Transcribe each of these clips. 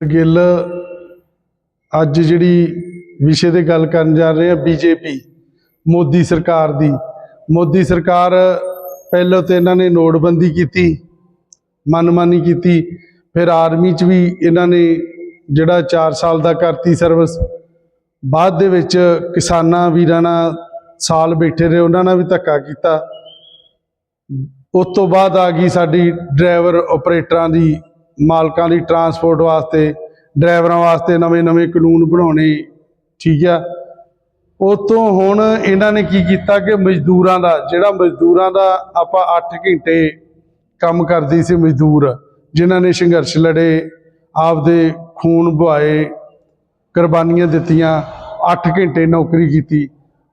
ਗਿੱਲ, ਅੱਜ ਜਿਹੜੀ ਵਿਸ਼ੇ ਤੇ ਗੱਲ ਕਰਨ ਜਾ ਰਹੇ ਆ ਬੀਜੇਪੀ, ਮੋਦੀ ਸਰਕਾਰ ਦੀ। ਮੋਦੀ ਸਰਕਾਰ ਪਹਿਲਾਂ ਤੇ ਇਹਨਾਂ ਨੇ ਨੋਟਬੰਦੀ ਕੀਤੀ, ਮਨਮਾਨੀ ਕੀਤੀ, ਫਿਰ ਆਰਮੀ 'ਚ ਵੀ ਇਹਨਾਂ ਨੇ ਜਿਹੜਾ 4 ਸਾਲ ਦਾ ਕਰਤੀ ਸਰਵਿਸ। ਬਾਅਦ ਦੇ ਵਿੱਚ ਕਿਸਾਨਾਂ ਵੀਰਾਂ ਨਾਲ ਸਾਲ ਬੈਠੇ ਰਹੇ, ਉਹਨਾਂ ਨਾਲ ਵੀ ਧੱਕਾ ਕੀਤਾ। ਉਸ ਤੋਂ ਬਾਅਦ ਆ ਗਈ ਸਾਡੀ ਡਰਾਈਵਰ ਆਪਰੇਟਰਾਂ ਦੀ ਮਾਲਕਾਂ ਦੀ ਟਰਾਂਸਪੋਰਟ ਵਾਸਤੇ, ਡਰਾਈਵਰਾਂ ਵਾਸਤੇ ਨਵੇਂ-ਨਵੇਂ ਕਾਨੂੰਨ ਬਣਾਉਣੇ, ਠੀਕ ਆ। ਉਸ ਤੋਂ ਹੁਣ ਇਹਨਾਂ ਨੇ ਕੀ ਕੀਤਾ ਕਿ ਮਜ਼ਦੂਰਾਂ ਦਾ, ਜਿਹੜਾ ਮਜ਼ਦੂਰਾਂ ਦਾ ਆਪਾਂ 8 ਘੰਟੇ ਕੰਮ ਕਰਦੀ ਸੀ ਮਜ਼ਦੂਰ, ਜਿਨ੍ਹਾਂ ਨੇ ਸੰਘਰਸ਼ ਲੜੇ, ਆਪਦੇ ਖੂਨ ਬਹਾਏ, ਕੁਰਬਾਨੀਆਂ ਦਿੱਤੀਆਂ 8 ਘੰਟੇ ਨੌਕਰੀ ਕੀਤੀ।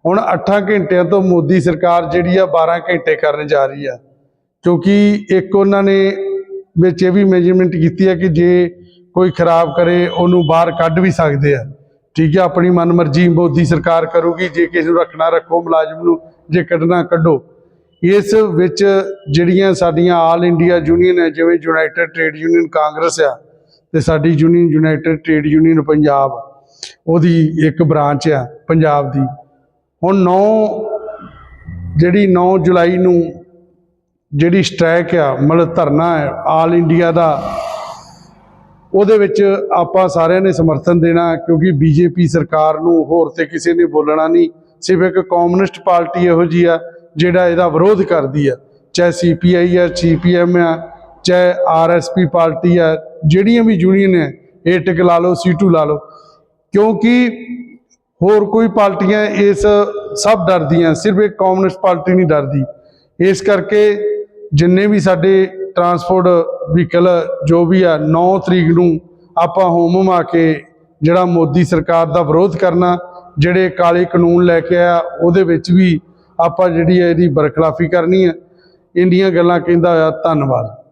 ਹੁਣ 8 ਘੰਟਿਆਂ ਤੋਂ ਮੋਦੀ ਸਰਕਾਰ ਜਿਹੜੀ ਆ 12 ਘੰਟੇ ਕਰਨ ਜਾ ਰਹੀ ਆ, ਕਿਉਂਕਿ ਇੱਕ ਉਹਨਾਂ ਨੇ ਵਿੱਚ ਇਹ ਵੀ ਮੈਨੇਜਮੈਂਟ ਕੀਤੀ ਹੈ ਕਿ ਜੇ ਕੋਈ ਖਰਾਬ ਕਰੇ, ਉਹਨੂੰ ਬਾਹਰ ਕੱਢ ਵੀ ਸਕਦੇ ਆ। ਠੀਕ ਹੈ ਆਪਣੀ ਮਨਮਰਜ਼ੀ ਮੋਦੀ ਸਰਕਾਰ ਕਰੂਗੀ, ਜੇ ਕਿਸੇ ਨੂੰ ਰੱਖਣਾ ਰੱਖੋ, ਮੁਲਾਜ਼ਮ ਨੂੰ ਜੇ ਕੱਢਣਾ ਕੱਢੋ। ਇਸ ਵਿੱਚ ਜਿਹੜੀਆਂ ਸਾਡੀਆਂ ਆਲ ਇੰਡੀਆ ਯੂਨੀਅਨ ਹੈ, ਜਿਵੇਂ ਯੂਨਾਈਟਿਡ ਟ੍ਰੇਡ ਯੂਨੀਅਨ ਕਾਂਗਰਸ ਆ, ਤੇ ਸਾਡੀ union united trade union Punjab, ਉਹਦੀ ਇੱਕ ਬ੍ਰਾਂਚ ਆ, ਪੰਜਾਬ ਦੀ। ਹੁਣ 9 ਜਿਹੜੀ 9 ਜੁਲਾਈ ਨੂੰ ਜਿਹੜੀ ਸਟ੍ਰਾਈਕ ਆ, ਮਤਲਬ ਧਰਨਾ ਹੈ ਆਲ ਇੰਡੀਆ ਦਾ, ਉਹਦੇ ਵਿੱਚ ਆਪਾਂ ਸਾਰਿਆਂ ਨੇ ਸਮਰਥਨ ਦੇਣਾ, ਕਿਉਂਕਿ ਬੀਜੇਪੀ ਸਰਕਾਰ ਨੂੰ ਹੋਰ ਤੇ ਕਿਸੇ ਨੇ ਬੋਲਣਾ ਨਹੀਂ। ਸਿਰਫ ਇੱਕ ਕਮਿਊਨਿਸਟ ਪਾਰਟੀ ਇਹੋ ਜੀ ਆ, ਜਿਹੜਾ ਇਹਦਾ ਵਿਰੋਧ ਕਰਦੀ ਆ। ਚਾਹੇ ਸੀਪੀਆਈ ਆ ਸੀਪੀਐਮ ਆ, ਚਾਹੇ ਆਰਐਸਪੀ ਪਾਰਟੀ ਆ, ਜਿਹੜੀਆਂ ਵੀ ਯੂਨੀਅਨ ਹੈ ਏਟਕ ਲਾ ਲਓ, ਸੀਟੂ ਲਾ ਲਓ। ਕਿਉਂਕਿ ਹੋਰ ਕੋਈ ਪਾਰਟੀਆਂ ਇਸ ਸਭ ਡਰਦੀਆਂ, ਸਿਰਫ ਇੱਕ ਕਮਿਊਨਿਸਟ ਪਾਰਟੀ ਨਹੀਂ ਡਰਦੀ। ਇਸ ਕਰਕੇ ਜਿੰਨੇ ਵੀ ਸਾਡੇ ਟਰਾਂਸਪੋਰਟ ਵਹੀਕਲ ਜੋ ਵੀ ਆ 9 ਤਰੀਕ ਨੂੰ ਆਪਾਂ ਹੋਮ ਆ ਕੇ ਜਿਹੜਾ ਮੋਦੀ ਸਰਕਾਰ ਦਾ ਵਿਰੋਧ ਕਰਨਾ, ਜਿਹੜੇ ਕਾਲੇ ਕਾਨੂੰਨ ਲੈ ਕੇ ਆ ਉਹਦੇ ਵਿੱਚ ਵੀ ਆਪਾਂ ਜਿਹੜੀ ਹੈ ਇਹਦੀ ਬਰਖਲਾਫੀ ਕਰਨੀ ਹੈ। ਇੰਡੀਆਂ ਗੱਲਾਂ ਕਹਿੰਦਾ ਹੋਇਆ, ਧੰਨਵਾਦ।